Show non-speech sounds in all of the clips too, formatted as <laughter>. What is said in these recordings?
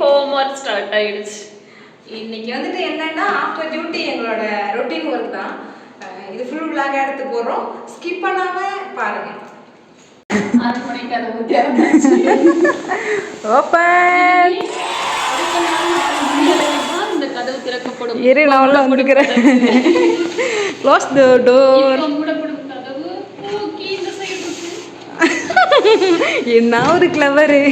Home work start ஆயிடுச்சு. இன்னைக்கு வந்துட்டு என்னன்னா ஆஃப்டர் டியூட்டி எங்களோட ரொட்டீன் ஒர்க் தான். இது ஃபுல் விளாக் எடுத்து போடுறோம். ஸ்கிப் பண்ணாம பாருங்க. இரு நான் உள்ள வந்துக்கிறேன். க்ளோஸ் த டோர் என்ன ஒரு கிளவரு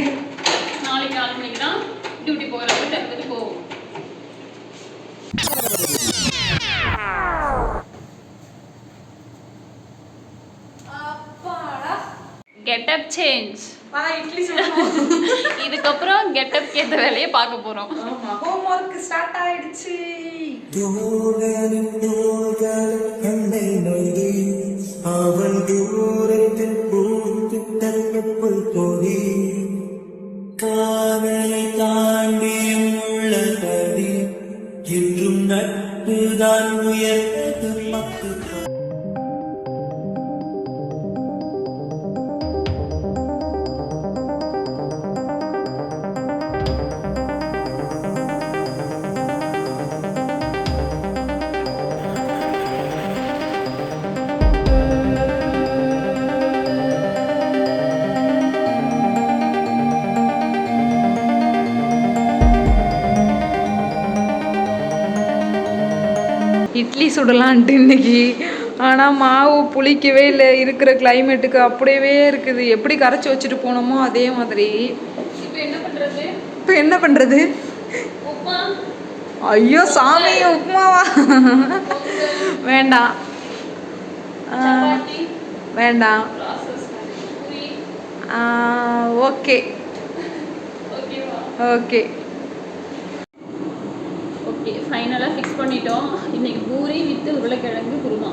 கெட்டப் சேஞ்ச் <laughs> இதுக்கப்புறம் கெட்டப் ஏற்ற வேலையை பார்க்க போகிறோம் ஆமா ஹோம் ஒர்க் ஸ்டார்ட் ஆயிடுச்சு. அவன் தூரத்தில் பூத்து தங்கப்புல் பொறி காதலை தாண்டியும் என்றும் நட்புதான் உயர்ந்தது மக்கள். இட்லி சுடலான்ட்டு இன்னைக்கு. ஆனால் மாவு புளிக்கவே இல்லை. இருக்கிற கிளைமேட்டுக்கு அப்படியே இருக்குது. எப்படி கரைச்சி வச்சுட்டு போனோமோ அதே மாதிரி. இப்போ என்ன பண்ணுறது ஐயோ சாமி உப்புமாவா? வேண்டாம். வேண்டாம். ஓகே. ஓகே. ஓகே ஃபைனலாக ஃபிக்ஸ் பண்ணிட்டோம். இன்னைக்கு பூரி வித்து உருளைக்கிழங்கு குருமா.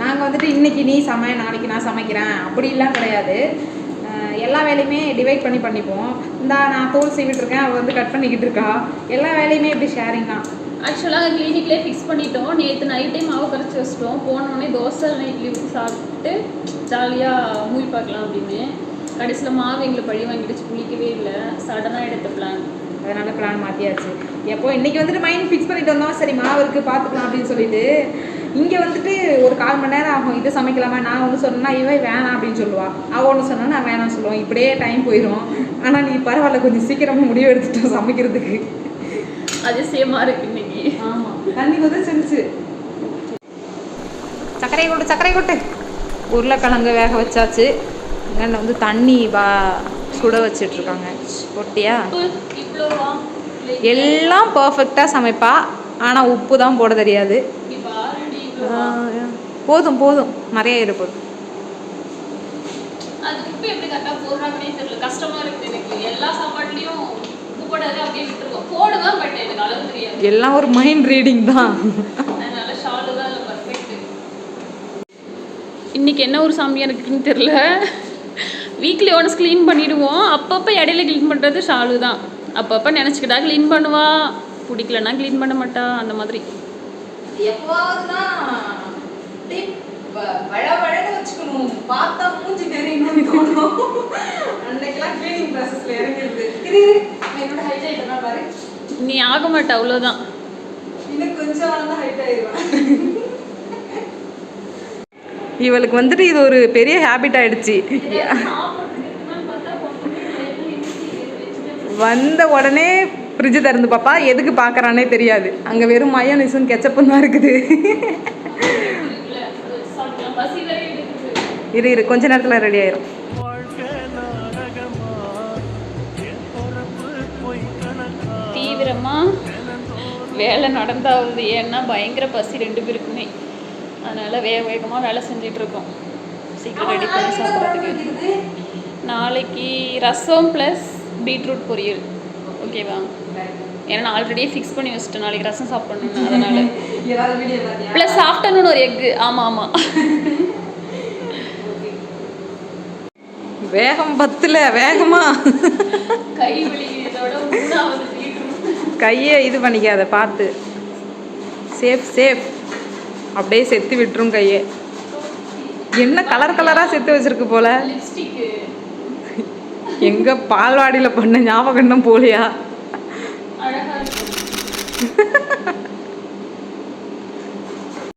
நாங்கள் வந்துட்டு இன்னைக்கு நீ சமை நாளைக்கு நான் சமைக்கிறேன். அப்படிலாம் கிடையாது. எல்லா வேலையுமே டிவைட் பண்ணி பண்ணிப்போம். இந்தா நான் தோல் சீவிட்டு இருக்கேன் அவள் வந்து கட் பண்ணிக்கிட்டு இருக்கா. எல்லா வேலையுமே இப்படி ஷேரிங் தான். ஆக்சுவலாக கிளினிக்லேயே ஃபிக்ஸ் பண்ணிட்டோம். நேற்று நைட்டே மாவு கரைச்சி வச்சிட்டோம். போனோடனே தோசை இட்லி ஊற்றி சாப்பிட்டு ஜாலியாக மூவி பார்க்கலாம் அப்படின்னு. கடைசியில் மாவு எங்களை பழி வாங்கிடுச்சு. புளிக்கவே இல்லை. சடனாக எடுத்த பிளான் அதனால பிளான் மாற்றியாச்சு எப்போ? இன்னைக்கு வந்துட்டு மைண்ட் ஃபிக்ஸ் பண்ணிட்டு வந்தோம். சரி மாவு இருக்கு பார்த்துக்கலாம் அப்படின்னு சொல்லிட்டு. இங்கே வந்துட்டு ஒரு கால் மணி நேரம் ஆகும். இது சமைக்கலாமா? நான் ஒன்று சொன்னா இவன் வேணாம் அப்படின்னு சொல்லுவா. அவள் ஒன்று சொன்னா நான் வேணாம் சொல்லுவோம். இப்படியே டைம் போயிடும் ஆனால் நீ பரவாயில்ல கொஞ்சம் சீக்கிரமாக முடிவு எடுத்துட்டோம் சமைக்கிறதுக்கு. அதிசயமாக இருக்கு இன்னைக்கு. ஆமா. தண்ணி வந்து செஞ்சு. சர்க்கரை கொட்டு சர்க்கரை கொட்டு. உருளைக்கிழங்கு வேக வச்சாச்சு. இங்கே வந்து தண்ணி வா சுட வச்சிட்டு இருக்காங்க. கொட்டியா உப்பு இவ்வளோவா எல்லாம் பர்ஃபெக்டாக சமைப்பா. ஆனால் உப்பு தான் போட தெரியாது. போதும் போதும். நிறைய இரு போதும் அது உப்பு எப்படி கரெக்டாக போடுறாங்கன்னே தெரியல. கஷ்டமாக இருக்குது எனக்கு. எல்லா சாப்பாட்லேயும் உப்பு போடாதே அப்படியே விட்டுருவோம். போடுவேன் பட் எனக்கு அளவு தெரியாது. எல்லாம் ஒரு மைண்ட் ரீடிங் தான். இன்னைக்கு என்ன ஒரு சாமியாக இருக்குன்னு தெரில <laughs> வீக்லி ஒன்ஸ் க்ளீன் பண்ணிடுவோம். அப்பப்போ இடையில க்ளீன் பண்ணுறது ஷாலு தான். அப்பப்போ நினச்சிக்கிட்டா க்ளீன் பண்ணுவா. பிடிக்கலன்னா க்ளீன் பண்ண மாட்டா அந்த மாதிரி. நீ ஆக மாட்ட அவ்வளோதான் இவளுக்கு வந்துட்டு இது ஒரு பெரிய ஹேபிட் ஆயிடுச்சு. வந்த உடனே ஃப்ரிட்ஜு திறந்து பாப்பா. எதுக்கு பார்க்குறானே தெரியாது. அங்கே வெறும் மயோனிஸும் கெச்சப்பும் தான் இருக்குது. இரு இரு கொஞ்ச நேரத்தில் ரெடி ஆயிரும். வாழ்க்கை தீவிரமா வேலை நடந்தாவது ஏன்னா பயங்கர பசி ரெண்டு பேருக்குமே. அதனால வேக வேகமாக வேலை செஞ்சுட்டு இருக்கோம். சீக்கிரம் ரெடி பண்ணி சாப்பிட்றதுக்கு. நாளைக்கு ரசம் ப்ளஸ் பீட்ரூட் பொரியல். ஓகேவா ஏன்னா நான் ஆல்ரெடியே ஃபிக்ஸ் பண்ணி வச்சுட்டேன். நாளைக்கு ரசம் சாப்பிடணும்னு. அதனால. ப்ளஸ் ஆஃப்டர்நூன் ஒரு எக்கு ஆமாம் ஆமாம் வேகம் பத்துல வேகமா. கை கையை இது பண்ணிக்காத பார்த்து. சேஃப் சேஃப் அப்படியே செத்து விட்டுரும் கையை. என்ன கலர் கலராக செத்து வச்சிருக்கு போல? எங்க பால்வாடியில் பண்ண ஞாபகம் இன்னும் போலியா <laughs>